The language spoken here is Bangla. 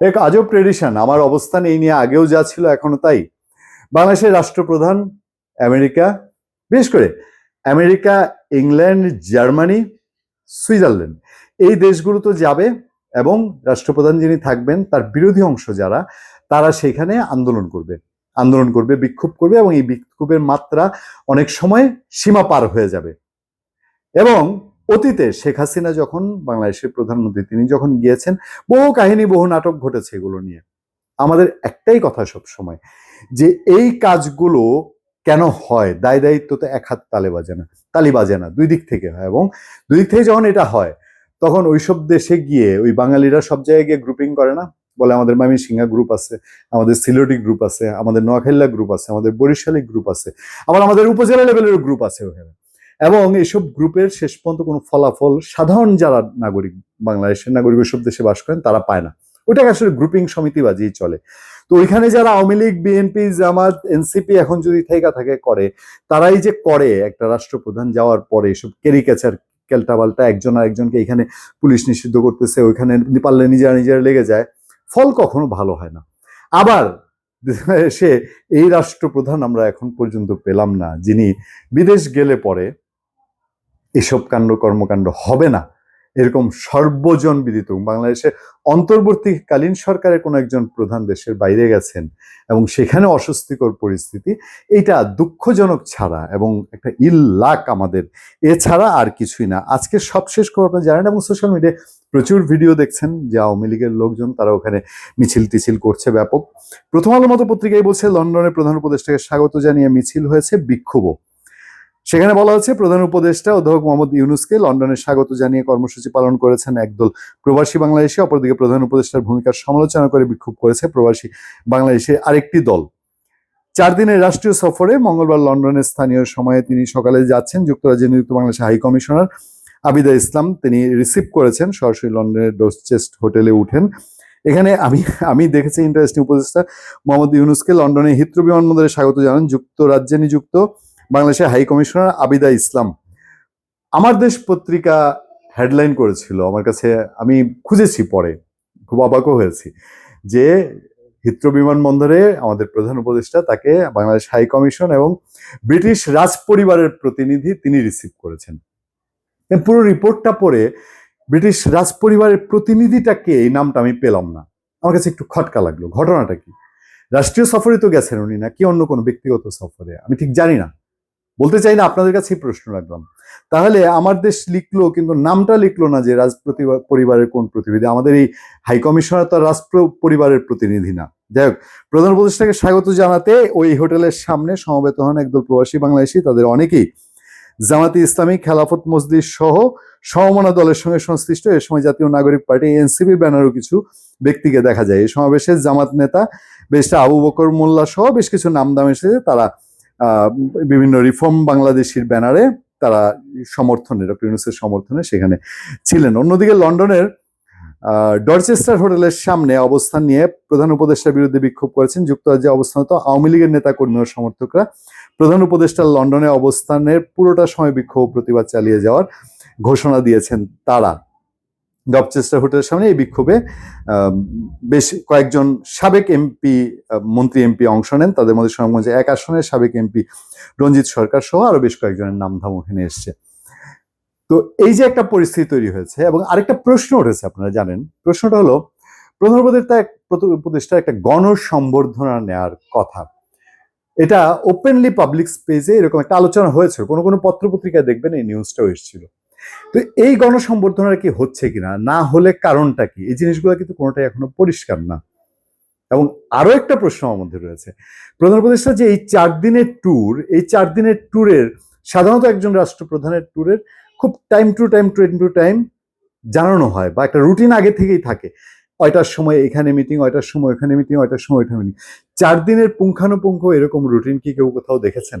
এক আজব ট্রেডিশন আমার অবস্থান এই নিয়ে আগেও যা ছিল এখনও তাই। বাংলাদেশের রাষ্ট্রপ্রধান আমেরিকা, বিশেষ করে আমেরিকা, ইংল্যান্ড, জার্মানি, সুইজারল্যান্ড এই দেশগুলো তো যাবে এবং রাষ্ট্রপ্রধান যিনি থাকবেন তার বিরোধী অংশ যারা, তারা সেখানে আন্দোলন করবে। আন্দোলন করবে, বিক্ষোভ করবে এবং এই বিক্ষোভের মাত্রা অনেক সময় সীমা পার হয়ে যাবে। এবং অতীতে শেখ হাসিনা যখন বাংলাদেশের প্রধানমন্ত্রী তিনি যখন গিয়েছেন, বহু কাহিনী, বহু নাটক ঘটেছে এগুলো নিয়ে। আমাদের একটাই কথা সব সময় যে এই কাজগুলো কেন হয়? দায় দায়িত্ব তো এক হাত তালে বাজে না, তালি বাজে না, দুই দিক থেকে হয়। এবং দুই দিক থেকে যখন এটা হয়, তখন ওইসব দেশে গিয়ে ওই বাঙালিরা সব জায়গায় গিয়ে গ্রুপিং করে না? বলে আমাদের মামি সিংহা গ্রুপ আছে, আমাদের সিলেটি গ্রুপ আছে, আমাদের নোয়াখাইল্লা গ্রুপ আছে, আমাদের বরিশালী গ্রুপ আছে, আবার আমাদের উপজেলা লেভেলের গ্রুপ আছে ওখানে। এবং এইসব গ্রুপের শেষ পর্যন্ত কোনো ফলাফল সাধারণ যারা নাগরিক, বাংলাদেশের নাগরিক ওইসব দেশে বাস করেন, তারা পায় না। ওটাকে আসলে গ্রুপিং সমিতিবাজিই চলে। তো ওইখানে যারা আওয়ামী লীগ বিএনপি জামাত এনসিপি এখন যদি থেকা থাকে করে, তারাই যে করে একটা রাষ্ট্রপ্রধান যাওয়ার পরে এসব কেরিকেচার কেলটাবাল্টা একজন আর একজনকে এখানে পুলিশ নিষিদ্ধ করতেছে, ওইখানে পারলে নিজেরা নিজেরা লেগে যায়, ফল কখনো ভালো হয় না। আবার সে এই রাষ্ট্রপ্রধান আমরা এখন পর্যন্ত পেলাম না, যিনি বিদেশ গেলে পরে এসব কাণ্ড, কর্মকাণ্ড হবে না। এরকম সর্বজন বিদিত। বাংলাদেশে অন্তর্বর্তীকালীন সরকারের কোনো একজন প্রধান দেশের বাইরে গেছেন এবং সেখানে অস্বস্তিকর পরিস্থিতি এটা দুঃখজনক ছাড়া এবং একটা ইল্লাক আমাদের। এছাড়া আর কিছুই না। আজকে সবশেষ খবর আপনারা জানেন এবং সোশ্যাল মিডিয়ায় প্রচুর ভিডিও দেখছেন যে আওয়ামী লীগের লোকজন, তারা ওখানে মিছিল টিছিল করছে ব্যাপক। প্রথম আলো মতো পত্রিকায় বলছে, লন্ডনের প্রধান উপদেষ্টাকে স্বাগত জানিয়ে মিছিল হয়েছে বিক্ষোভও। সেখানে বলা হচ্ছে প্রধান উপদেষ্টা অধ্যাপক মোহাম্মদ ইউনুসকে লন্ডনে স্বাগত জানিয়ে কর্মসূচি পালন করেছেন একদল প্রবাসী বাংলাদেশি, অপরদিকে প্রধান উপদেষ্টার ভূমিকার সমালোচনা করে বিক্ষোভ করেছে প্রবাসী বাংলাদেশের আরেকটি দল। চার দিনের রাষ্ট্রীয় সফরে মঙ্গলবার লন্ডনের স্থানীয় সময়ে তিনি সকালে যাচ্ছেন যুক্তরাজ্যে নিযুক্ত বাংলাদেশের হাই কমিশনার আবিদা ইসলাম। তিনি রিসিভ করেছেন, সরাসরি লন্ডনের ডোসচেস্ট হোটেলে উঠেন। এখানে আমি আমি দেখেছি ইন্টারেস্টিং উপদেষ্টা মোহাম্মদ ইউনুসকে লন্ডনে হিথ্রো বিমানবন্দরে স্বাগত জানান। যুক্তরাজ্যে নিযুক্ত বাংলাদেশের হাই কমিশনার আবিদা ইসলাম। আমার দেশ পত্রিকা হেডলাইন করেছিল। আমার কাছে আমি খুঁজেছি পরে, খুব অবাকও হয়েছি যে হিত্র বিমানবন্দরে আমাদের প্রধান উপদেষ্টা তাকে বাংলাদেশ হাই কমিশন এবং ব্রিটিশ রাজ পরিবারের প্রতিনিধি তিনি রিসিভ করেছেন। পুরো রিপোর্টটা পড়ে ব্রিটিশ রাজ পরিবারের প্রতিনিধিটাকে এই নামটা আমি পেলাম না। আমার কাছে একটু খটকা লাগল। ঘটনাটা কি? রাষ্ট্রীয় সফরে তো গেছেন উনি না? কি অন্য কোনো ব্যক্তিগত সফরে? আমি ঠিক জানি না। বলতে চাই না আপনাদের কাছেই প্রশ্ন রাখলাম। তাহলে আমার দেশ লিখলো কিন্তু নামটা লিখলো না যে রাজ পরিবারের কোন প্রতিনিধি। আমাদের এই হাই কমিশনার তো রাষ্ট্র পরিবারের প্রতিনিধি না। যাই হোক, প্রধান উপদেষ্টাকে স্বাগত জানাতে ওই হোটেলের সামনে সমবেত হন একদল প্রবাসী বাংলাদেশি, তাদের অনেকেই। জামাতি ইসলামী খেলাফত মসজিদ সহ সমমনা দলের সঙ্গে সংশ্লিষ্ট এ সময় জাতীয় নাগরিক পার্টি, এনসিপি, ব্যানারও কিছু ব্যক্তিকে দেখা যায়। এই সমাবেশে জামাত নেতা বেশটা আবু বকর মোল্লা সহ বেশ কিছু নাম দাম এসেছে। তারা বিভিন্ন রিফর্ম বাংলাদেশের ব্যানারে তারা সমর্থনে, ডক্টর ইউনুসের সমর্থনে সেখানে ছিলেন। অন্যদিকে লন্ডনের ডরচেস্টার হোটেলের সামনে অবস্থান নিয়ে প্রধান উপদেষ্টার বিরুদ্ধে বিক্ষোভ করেছেন যুক্তরাজ্যে অবস্থানত আওয়ামী লীগের নেতা কর্মী ও সমর্থকরা। প্রধান উপদেষ্টার লন্ডনে অবস্থানের পুরোটা সময় বিক্ষোভ প্রতিবাদ চালিয়ে যাওয়ার ঘোষণা দিয়েছেন তারা। ডবচেস্টার হোটেলের সামনে এই বিক্ষোভে বেশ কয়েকজন সাবেক এমপি মন্ত্রী এমপি অংশ নেন। তাদের মধ্যে সুনামগঞ্জে এক আসনের সাবেক এমপি রঞ্জিত সরকার সহ আরও বেশ কয়েকজনের নাম ধাম ওখানে এসছে। তো এই যে একটা পরিস্থিতি তৈরি হয়েছে এবং আরেকটা প্রশ্ন উঠেছে আপনারা জানেন। প্রশ্নটা হলো, প্রধান উপদেষ্টা উপদেষ্টা একটা গণসম্বর্ধনা নেয়ার কথা। এটা ওপেনলি পাবলিক স্পেসে এরকম একটা আলোচনা হয়েছে। কোনো কোনো পত্রপত্রিকায় দেখবেন এই নিউজটাও এসেছিল। তো এই গণসম্বর্ধনা কি হচ্ছে কিনা? না হলে কারণটা কি? এই জিনিসগুলো কিন্তু কোনোটাই এখনও পরিষ্কার না। এবং আরও একটা প্রশ্ন আমার মধ্যে রয়েছে। প্রধান উপদেষ্টা, যে এই চার দিনের ট্যুর এই চার দিনের ট্যুরের সাধারণত একজন রাষ্ট্রপ্রধানের ট্যুরের খুব time to time time to time জানানো হয় বা একটা রুটিন আগে থেকেই থাকে। ওইটার সময় এখানে মিটিং ওইটার সময় ওখানে মিটিং ওইটার সময় ওইখানে মিটিং চার দিনের পুঙ্খানুপুঙ্খ এরকম রুটিন কি কেউ কোথাও দেখেছেন?